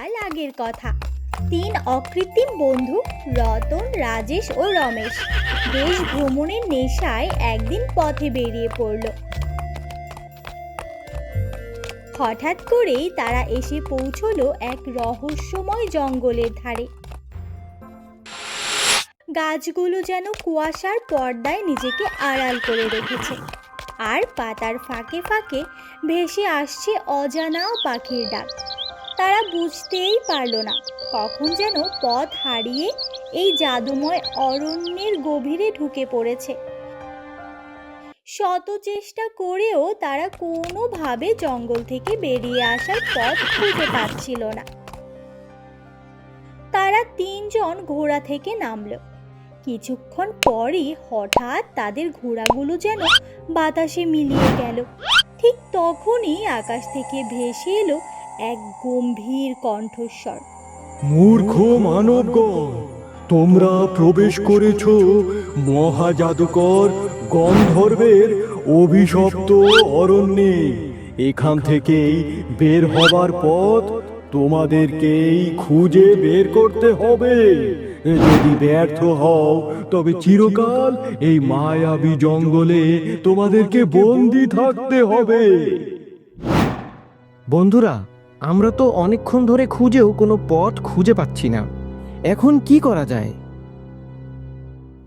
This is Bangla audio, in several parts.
সাল আগের কথা। তিন অকৃত্রিম বন্ধু, রতন, রাজেশ ও রমেশ। দেশ ভ্রমণের নেশায় একদিন পথে বেরিয়ে পড়ল। হঠাৎ করেই তারা এসে পৌঁছলো এক রহস্যময় জঙ্গলের ধারে। গাছগুলো যেন কুয়াশার পর্দায় নিজেকে আড়াল করে রেখেছে। আর পাতার ফাঁকে ফাঁকে ভেসে আসছে অজানা পাখির ডাক। তারা বুঝতেই পারল না। কখন যেন পথ হারিয়ে এই জাদুময় অরণ্যের গভীরে ঢুকে পড়েছে। শত চেষ্টা করেও তারা কোনোভাবে জঙ্গল থেকে বেরিয়ে আসার পথ খুঁজে পাচ্ছিল না। তারা তিনজন ঘোড়া থেকে নামলো। কিছুক্ষণ পরই হঠাৎ তাদের ঘোড়াগুলো যেন বাতাসে মিলিয়ে গেল। ঠিক তখনই আকাশ থেকে ভেসে এলো এক গম্ভীর কণ্ঠস্বর। মূর্খ মানবগণ তোমরা প্রবেশ করেছ মহা মহাজাদুকর গন্ধর্বের অভিশপ্ত অরণ্যে। এখান থেকেই বের হবার পথ তোমাদেরকেই খুঁজে বের করতে হবে। যদি ব্যর্থ হও তবে চিরকাল এই মায়াবী জঙ্গলে তোমাদেরকে বন্দি থাকতে হবে। বন্ধুরা আমরা তো অনেকক্ষণ ধরে খুঁজেও কোনো পথ খুঁজে পাচ্ছি না। এখন কি করা যায়?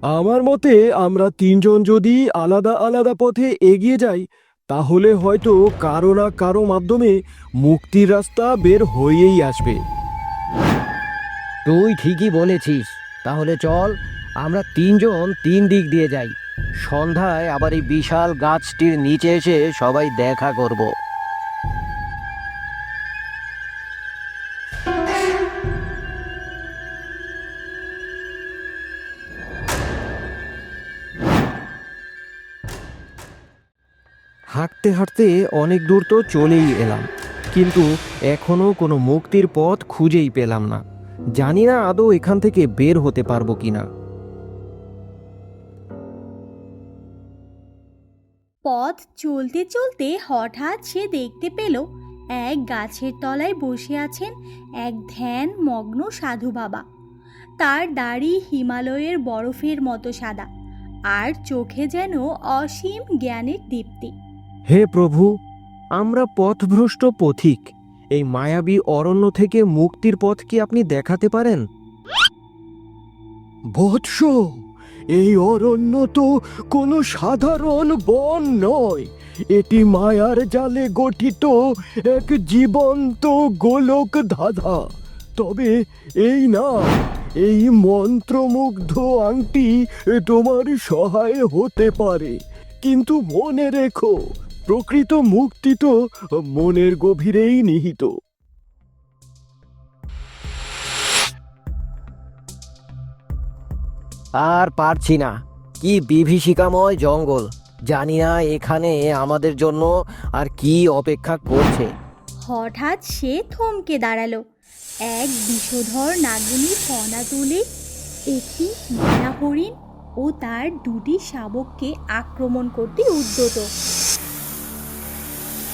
আমার মতে আমরা তিনজন যদি আলাদা আলাদা পথে এগিয়ে যাই তাহলে হয়তো কারও না কারও মাধ্যমে মুক্তির রাস্তা বের হয়েই আসবে। তুই ঠিকই বলেছিস। তাহলে চল আমরা তিনজন তিন দিক দিয়ে যাই। সন্ধ্যায় আবার এই বিশাল গাছটির নিচে এসে সবাই দেখা করব। হাঁটতে হাঁটতে অনেক দূর তো চলেই এলাম। কিন্তু এখনও কোনো মুক্তির পথ খুঁজেই পেলাম না। জানি না আদৌ এখান থেকে বের হতে পারব কি না পথ চলতে চলতে হঠাৎ সে দেখতে পেল এক গাছের তলায় বসে আছেন এক ধ্যান মগ্ন সাধু বাবা। তার দাড়ি হিমালয়ের বরফের মতো সাদা, আর চোখে যেন অসীম জ্ঞানের দীপ্তি। হে প্রভু, আমরা পথভ্রষ্ট পথিক, এই মায়াবী অরণ্য থেকে মুক্তির পথ কি আপনি দেখাতে পারেন? বৎস, এই অরণ্য তো কোনো সাধারণ বন নয়। এটি মায়ার জালে গঠিত এক জীবন্ত গোলক ধাঁধা। তবে এই না, এই মন্ত্রমুগ্ধ আংটি তোমার সহায় হতে পারে। কিন্তু মনে রেখো প্রকৃত মুক্তি তো মনের গভীরেই নিহিত। আর পারছি না। কি বিভীষিকাময় জঙ্গল। জানি না এখানে আমাদের জন্য আর কি অপেক্ষা করছে। হঠাৎ সে থমকে দাঁড়াল। এক বিষধর নাগিনী ফনা তুলে একটি মায়া হরিণ ও তার দুটি শাবককে আক্রমণ করতে উদ্যত।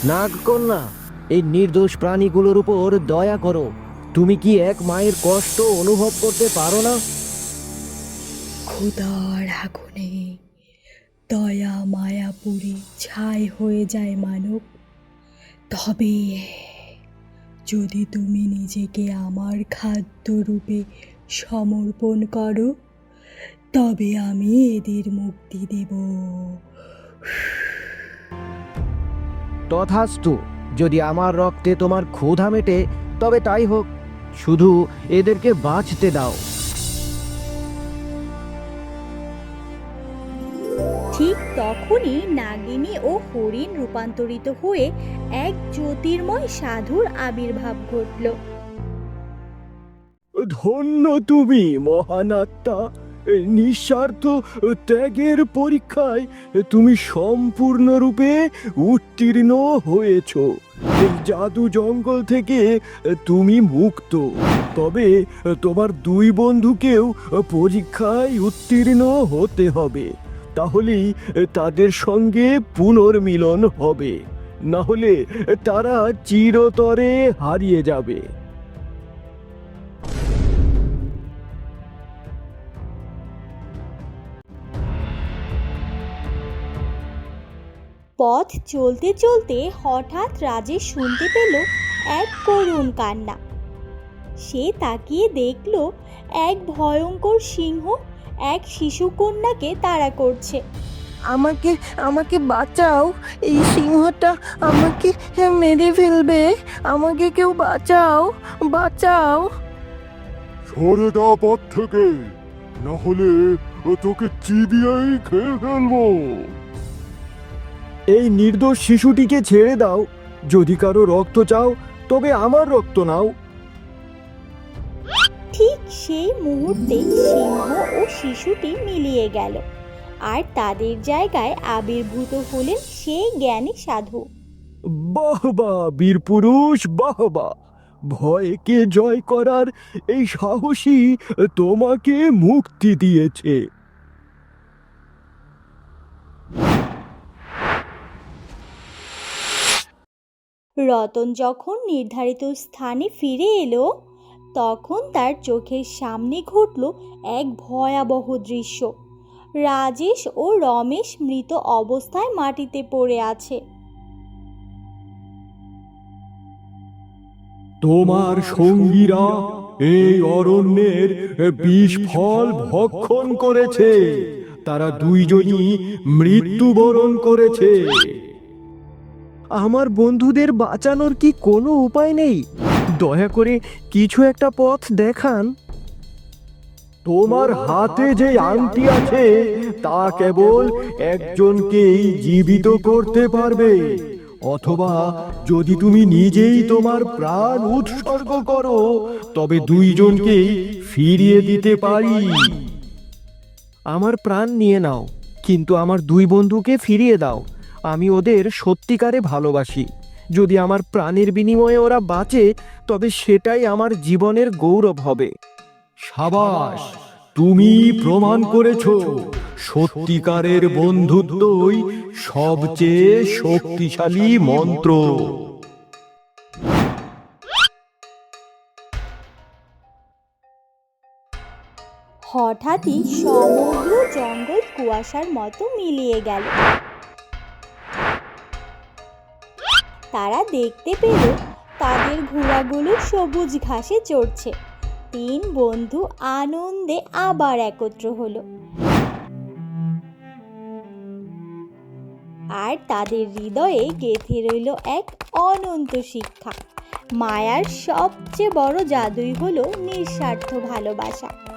নাগকন্যা, এই নির্দোষ প্রাণীগুলোর উপর দয়া করো। তুমি কি এক মায়ের কষ্ট অনুভব করতে পারো না? ক্ষুদার আগুনে দয়া মায়াপুরী ছাই হয়ে যায় মানব। তবে যদি তুমি নিজেকে আমার খাদ্য রূপে সমর্পণ করো, তবে আমি এদের মুক্তি দেব। তথাস্তু যদি আমার রক্তে তোমার ক্ষুধা মেটে তবে তাই হোক শুধু এদেরকে বাঁচতে দাও। ঠিক তখনই নাগিনী ও হরিণ রূপান্তরিত হয়ে এক জ্যোতির্ময় সাধুর আবির্ভাব ঘটল। ধন্য তুমি মহান আত্মা নিঃস্বার্থ ত্যাগের পরীক্ষায় তুমি সম্পূর্ণরূপে উত্তীর্ণ হয়েছ। জাদু জঙ্গল থেকে তুমি মুক্ত। তবে তোমার দুই বন্ধুকেও পরীক্ষায় উত্তীর্ণ হতে হবে। তাহলেই তাদের সঙ্গে পুনর্মিলন হবে। না হলে তারা চিরতরে হারিয়ে যাবে। পথ চলতে চলতে হঠাৎ রাজেশ শুনতে পেল এক করুণ কান্না। সে তাকিয়ে দেখল এক ভয়ঙ্কর সিংহ এক শিশুকন্যাকে তাড়া করছে। আমাকে আমাকে বাঁচাও এই সিংহটা আমাকে মেরে ফেলবে আমাকে কেউ বাঁচাও বাঁচাও। সরে যা পথ থেকে না হলে তোকে চিবিয়েই খেয়ে ফেলব। এই নির্দোষ শিশুটিকে ছেড়ে দাও। যদি কারও রক্ত চাও তবে আমার রক্ত নাও। ঠিক সেই মুহূর্তে সিংহ ও শিশুটি মিলিয়ে গেল। আর তাদের জায়গায় আবির্ভূত হলেন সেই জ্ঞানী সাধু। বাহ বাহ বীর পুরুষ বাহ বাহ। ভয়কে জয় করার এই সাহসী তোমাকে মুক্তি দিয়েছে। রতন যখন নির্ধারিত স্থানে ফিরে এলো, তখন তার চোখের সামনে ঘটল এক ভয়াবহ দৃশ্য। রাজেশ ও রমেশ মৃত অবস্থায় মাটিতে পড়ে আছে। তোমার সঙ্গীরা এই অরণ্যের বিষ ফল ভক্ষণ করেছে। তারা দুইজনই মৃত্যুবরণ করেছে। আমার বন্ধুদের বাঁচানোর কি কোনো উপায় নেই? দয়া করে কিছু একটা পথ দেখান। তোমার হাতে যে আংটি আছে, তা কেবল একজনকেই জীবিত করতে পারবে। অথবা যদি তুমি নিজেই তোমার প্রাণ উৎসর্গ করো, তবে দুইজনকেই ফিরিয়ে দিতে পারি। আমার প্রাণ নিয়ে নাও, কিন্তু আমার দুই বন্ধুকে ফিরিয়ে দাও। আমি ওদের সত্যিকারে ভালোবাসি। যদি আমার প্রাণের বিনিময়ে ওরা বাঁচে তবে সেটাই আমার জীবনের গৌরব হবে। সাবাস তুমি প্রমাণ করেছ সত্যিকারের বন্ধুত্বই সবচেয়ে শক্তিশালী মন্ত্র। হঠাৎই সমগ্র জঙ্গল কুয়াশার মতো মিলিয়ে গেল। তারা দেখতে পেল তাদের ঘোড়াগুলো সবুজ ঘাসে চড়ছে। তিন বন্ধু আনন্দে আবার একত্র হলো। আর তাদের হৃদয়ে গেঁথে রইল এক অনন্ত শিক্ষা। মায়ার সবচেয়ে বড় জাদুই হলো নিঃস্বার্থ ভালোবাসা।